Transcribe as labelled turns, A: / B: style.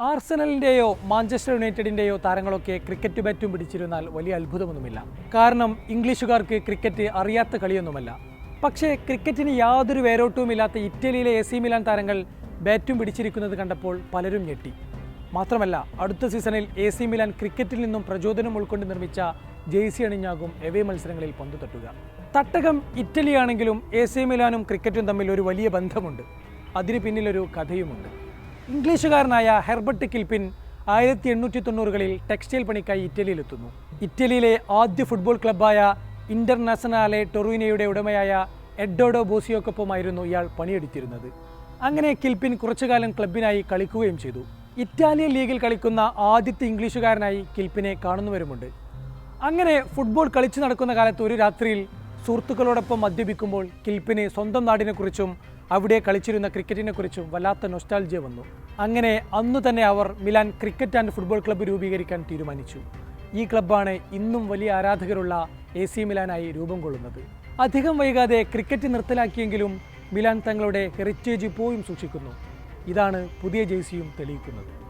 A: ആർസണലിന്റെയോ Manchester യുണൈറ്റഡിന്റെയോ താരങ്ങളൊക്കെ cricket ബാറ്റും പിടിച്ചിരുന്നാൽ വലിയ അത്ഭുതമൊന്നുമില്ല. കാരണം ഇംഗ്ലീഷുകാർക്ക് ക്രിക്കറ്റ് അറിയാത്ത കളിയൊന്നുമല്ല. പക്ഷേ ക്രിക്കറ്റിന് യാതൊരു വേരോട്ടവുമില്ലാത്ത ഇറ്റലിയിലെ എ സി മിലാൻ താരങ്ങൾ ബാറ്റും പിടിച്ചിരിക്കുന്നത് കണ്ടപ്പോൾ പലരും ഞെട്ടി. മാത്രമല്ല അടുത്ത സീസണിൽ എ സി മിലാൻ ക്രിക്കറ്റിൽ നിന്നും പ്രചോദനം ഉൾക്കൊണ്ട് നിർമ്മിച്ച ജേഴ്സി അണിഞ്ഞാകും എവേ മത്സരങ്ങളിൽ പന്തു തട്ടുക. തട്ടകം ഇറ്റലിയാണെങ്കിലും എ സി മിലാനും ക്രിക്കറ്റും തമ്മിൽ ഒരു വലിയ ബന്ധമുണ്ട്. അതിന് പിന്നിലൊരു കഥയുമുണ്ട്. ഇംഗ്ലീഷുകാരനായ ഹെർബർട്ട് കിൽപിൻ ആയിരത്തി എണ്ണൂറ്റി തൊണ്ണൂറുകളിൽ ടെക്സ്റ്റൈൽ പണിക്കായി ഇറ്റലിയിലെത്തുന്നു. ഇറ്റലിയിലെ ആദ്യ ഫുട്ബോൾ ക്ലബ്ബായ ഇന്റർനാഷണലെ ടൊറീനയുടെ ഉടമയായ എഡോഡോ ബോസിയോക്കൊപ്പമായിരുന്നു ഇയാൾ പണിയെടുത്തിരുന്നത്. അങ്ങനെ കിൽപിൻ കുറച്ചുകാലം ക്ലബിനായി കളിക്കുകയും ചെയ്തു. ഇറ്റാലിയൻ ലീഗിൽ കളിക്കുന്ന ആദ്യത്തെ ഇംഗ്ലീഷുകാരനായി കിൽപ്പിനെ കാണുന്നവരുമുണ്ട്. അങ്ങനെ ഫുട്ബോൾ കളിച്ചു നടക്കുന്ന കാലത്ത് ഒരു രാത്രിയിൽ സുഹൃത്തുക്കളോടൊപ്പം മദ്യപിക്കുമ്പോൾ കിൽപ്പിന് സ്വന്തം നാടിനെക്കുറിച്ചും അവിടെ കളിച്ചിരുന്ന ക്രിക്കറ്റിനെക്കുറിച്ചും വല്ലാത്ത നൊസ്റ്റാൾജിയ വന്നു. അങ്ങനെ അന്നു തന്നെ അവർ Milan cricket and football club രൂപീകരിക്കാൻ തീരുമാനിച്ചു. ഈ ക്ലബ്ബാണ് ഇന്നും വലിയ ആരാധകരുള്ള എ സി മിലാനായി രൂപം കൊള്ളുന്നത്. അധികം വൈകാതെ ക്രിക്കറ്റ് നിർത്തലാക്കിയെങ്കിലും മിലാൻ തങ്ങളുടെ ഹെറിറ്റേജ് ഇപ്പോഴും സൂക്ഷിക്കുന്നു. ഇതാണ് പുതിയ ജേഴ്സിയും തെളിയിക്കുന്നത്.